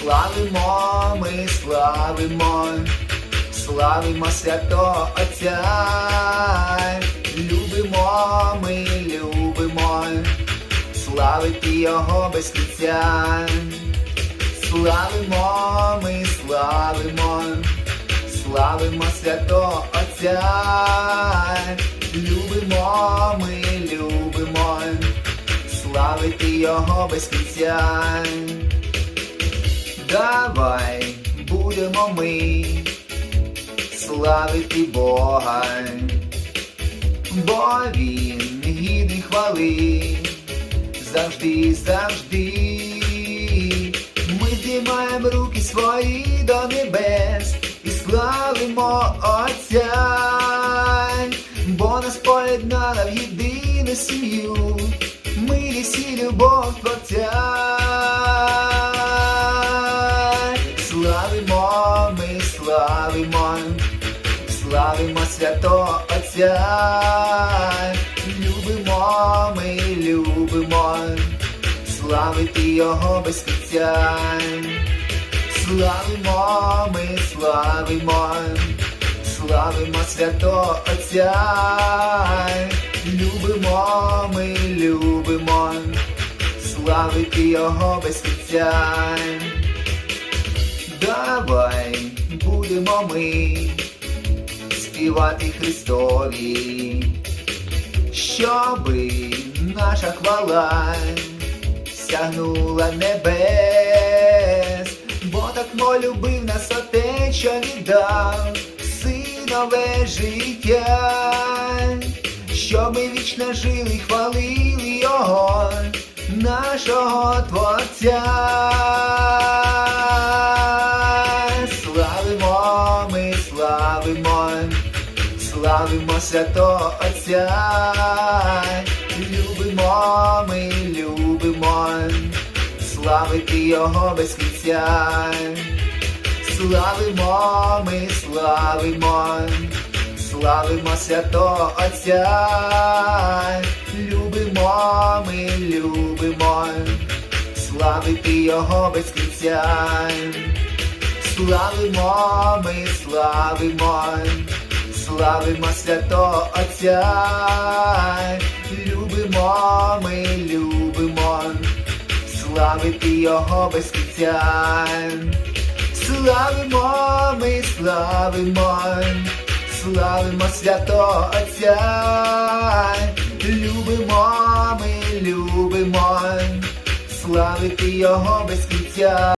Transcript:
Славимо, ми славимо, славимо святого Отця, любимо, ми любимо, славити Його без кінця. Славимо, ми славимо, славимо святого Отця, любимо, ми любимо, славити Його без кінця. Давай будемо ми славити Бога, бо Він гідний хвали завжди, завжди. Ми здіймаємо руки свої до небес і славимо Отця, бо нас поєднала в єдину сім'ю, милість і любов Творця. Славимо, ми славимо, славимо святого Отця, любимо, ми любимо, славити Його без кінця. Славимо, ми славимо, славимо святого Отця, любимо, ми любимо, славити Його без кінця. Будемо ми співати Христові, щоби наша хвала сягнула небес, бо так молюбив нас що віддав синове життя, щоб ми вічно жили, хвалили Його, нашого Творця. Славимо, славимо святого Отця, любимо, ми любимо, славити Його без кінця. Славимо, ми славимо, славимо святого Отця, любимо, ми любимо, славити Його без кінця. Славимо, ми славимо, славимо святого Отця, любимо, ми любимо, славити Його без кінця. Славимо, ми славимо, славимо святого Отця, любимо, ми любимо, славити Його без кінця.